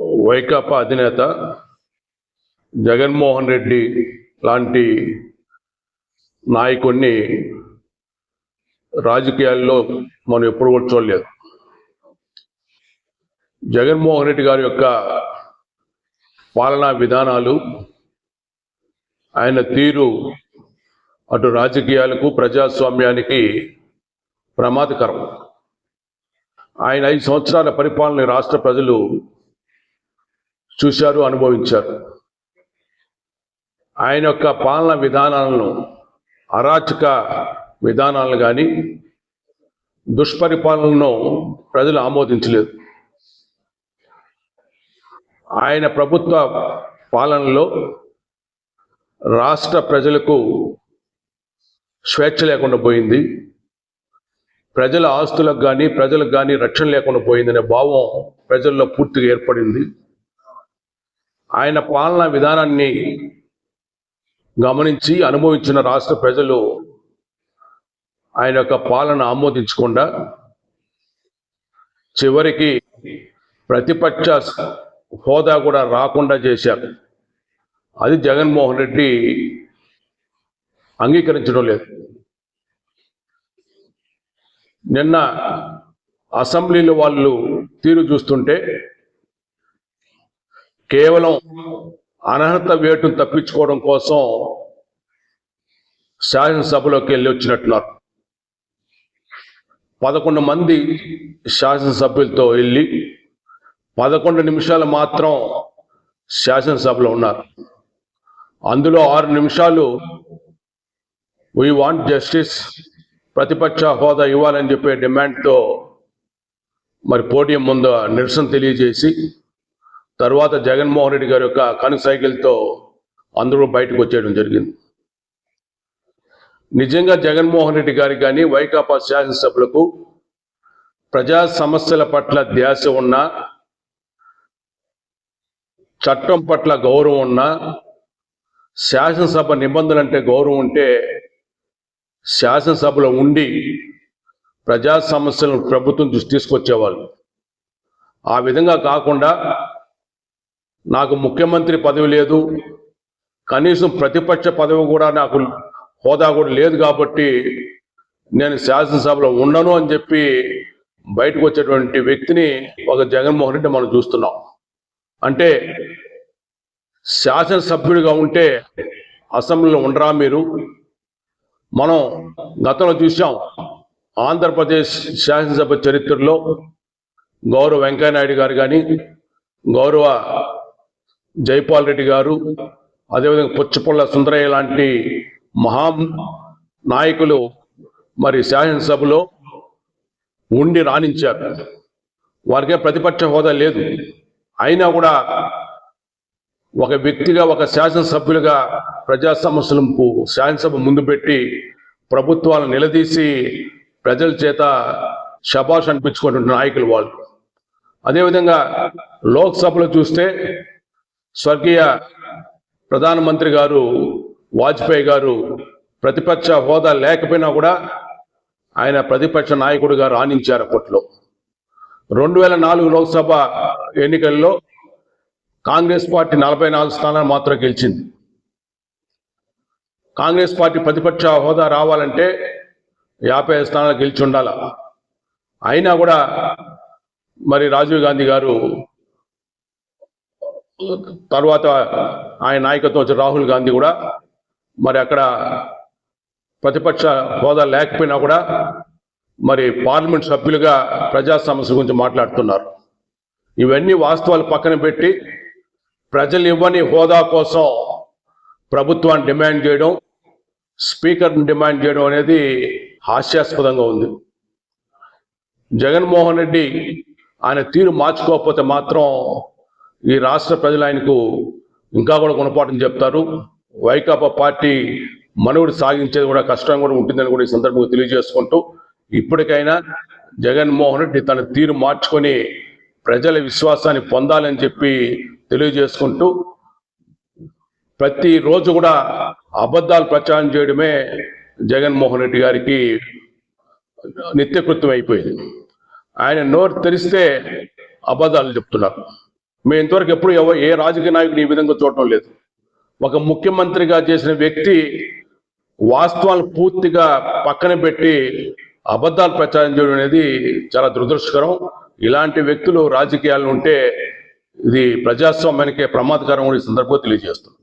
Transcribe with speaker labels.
Speaker 1: వైకాపా అధినేత జగన్మోహన్ రెడ్డి లాంటి నాయకుడిని రాజకీయాల్లో మనం ఎప్పుడు కూడా చూడలేదు. జగన్మోహన్ రెడ్డి గారి యొక్క పాలనా విధానాలు ఆయన తీరు అటు రాజకీయాలకు ప్రజాస్వామ్యానికి ప్రమాదకరం. ఆయన ఐదు సంవత్సరాల పరిపాలన రాష్ట్ర ప్రజలు చూశారు అనుభవించారు. ఆయన యొక్క పాలన విధానాలను అరాచక విధానాలను కానీ దుష్పరిపాలనను ప్రజలు ఆమోదించలేదు. ఆయన ప్రభుత్వ పాలనలో రాష్ట్ర ప్రజలకు స్వేచ్ఛ లేకుండా పోయింది. ప్రజల ఆస్తులకు కానీ ప్రజలకు కానీ రక్షణ లేకుండా పోయిందనే భావం ప్రజల్లో పూర్తిగా ఏర్పడింది. ఆయన పాలనా విధానాన్ని గమనించి అనుభవించిన రాష్ట్ర ప్రజలు ఆయన యొక్క పాలన ఆమోదించకుండా చివరికి ప్రతిపక్ష హోదా కూడా రాకుండా చేశారు. అది జగన్మోహన్ రెడ్డి అంగీకరించడం లేదు. నిన్న అసెంబ్లీలో వాళ్ళు తీరు చూస్తుంటే కేవలం అనర్హత వేటును తప్పించుకోవడం కోసం శాసనసభలోకి వెళ్ళి వచ్చినట్టున్నారు. పదకొండు మంది శాసనసభ్యులతో వెళ్ళి పదకొండు నిమిషాలు మాత్రం శాసనసభలో ఉన్నారు. అందులో ఆరు నిమిషాలు వీ వాంట్ జస్టిస్ ప్రతిపక్ష హోదా ఇవ్వాలని చెప్పే డిమాండ్తో మరి పోడియం ముందు నిరసన తెలియజేసి తర్వాత జగన్మోహన్ రెడ్డి గారి యొక్క కనుసైకిల్తో అందరూ బయటకు వచ్చేయడం జరిగింది. నిజంగా జగన్మోహన్ రెడ్డి గారికి కానీ వైకాపా శాసనసభలకు ప్రజా సమస్యల పట్ల ధ్యాస ఉన్న చట్టం పట్ల గౌరవం ఉన్న శాసనసభ నిబంధనలంటే గౌరవం ఉంటే శాసనసభలో ఉండి ప్రజా సమస్యలను ప్రభుత్వం దృష్టి తీసుకొచ్చేవాళ్ళు. ఆ విధంగా కాకుండా నాకు ముఖ్యమంత్రి పదవి లేదు. కనీసం ప్రతిపక్ష పదవి కూడా నాకు హోదా కూడా లేదు కాబట్టి నేను శాసనసభలో ఉండను అని చెప్పి బయటకు వచ్చేటువంటి వ్యక్తిని ఒక జగన్మోహన్ రెడ్డి మనం చూస్తున్నాం. అంటే శాసనసభ్యుడిగా ఉంటే అసెంబ్లీలో ఉండరా మీరు? మనం గతంలో చూసాం ఆంధ్రప్రదేశ్ శాసనసభ చరిత్రలో గౌరవ వెంకయ్యనాయుడు గారు కానీ గౌరవ జైపాల్ రెడ్డి గారు అదేవిధంగా పుచ్చపొల్ల సుందరయ్య లాంటి మహా నాయకులు మరి శాసనసభలో ఉండి రాణించారు. వారికే ప్రతిపక్ష హోదా లేదు. అయినా కూడా ఒక వ్యక్తిగా ఒక శాసనసభ్యులుగా ప్రజా సమస్యలకు శాసనసభ ముందు పెట్టి ప్రభుత్వాలను నిలదీసి ప్రజల చేత శబాష్ అనిపించుకుంటున్న నాయకులు వాళ్ళు. అదేవిధంగా లోక్సభలో చూస్తే స్వర్గీయ ప్రధానమంత్రి గారు వాజ్పేయి గారు ప్రతిపక్ష హోదా లేకపోయినా కూడా ఆయన ప్రతిపక్ష నాయకుడిగా రాణించారు అప్పట్లో. రెండు వేల నాలుగు లోక్సభ ఎన్నికల్లో కాంగ్రెస్ పార్టీ నలభై నాలుగు స్థానాలు మాత్రం గెలిచింది. కాంగ్రెస్ పార్టీ ప్రతిపక్ష హోదా రావాలంటే యాభై ఐదు స్థానాలు గెలిచి ఉండాల. అయినా కూడా మరి రాజీవ్ గాంధీ గారు తర్వాత ఆయన నాయకత్వం వచ్చి రాహుల్ గాంధీ కూడా మరి అక్కడ ప్రతిపక్ష హోదా లేకపోయినా కూడా మరి పార్లమెంట్ సభ్యులుగా ప్రజా సమస్య గురించి మాట్లాడుతున్నారు. ఇవన్నీ వాస్తవాలు పక్కన పెట్టి ప్రజలు ఇవ్వని హోదా కోసం ప్రభుత్వాన్ని డిమాండ్ చేయడం స్పీకర్ని డిమాండ్ చేయడం అనేది హాస్యాస్పదంగా ఉంది. జగన్మోహన్ రెడ్డి ఆయన తీరు మార్చుకోకపోతే మాత్రం ఈ రాష్ట్ర ప్రజలు ఆయనకు ఇంకా కూడా గుణపాఠం చెప్తారు. వైకాపా పార్టీ మనుగడు సాగించేది కూడా కష్టం కూడా ఉంటుందని కూడా ఈ సందర్భంగా తెలియజేసుకుంటూ ఇప్పటికైనా జగన్మోహన్ రెడ్డి తన తీరు మార్చుకొని ప్రజల విశ్వాసాన్ని పొందాలని చెప్పి తెలియజేసుకుంటూ ప్రతిరోజు కూడా అబద్ధాలు ప్రచారం చేయడమే జగన్మోహన్ రెడ్డి గారికి నిత్యకృత్యం అయిపోయింది. ఆయన నోరు తెరిస్తే అబద్ధాలు చెప్తున్నారు. మేము ఇంతవరకు ఎప్పుడు ఏ రాజకీయ నాయకుడు ఈ విధంగా చూడటం లేదు. ఒక ముఖ్యమంత్రిగా చేసిన వ్యక్తి వాస్తవాలను పూర్తిగా పక్కన పెట్టి అబద్ధాలు ప్రచారం చేయడం అనేది చాలా దురదృష్టకరం. ఇలాంటి వ్యక్తులు రాజకీయాలు ఉంటే ఇది ప్రజాస్వామ్యానికే ప్రమాదకరం కూడా ఈ సందర్భంగా తెలియజేస్తుంది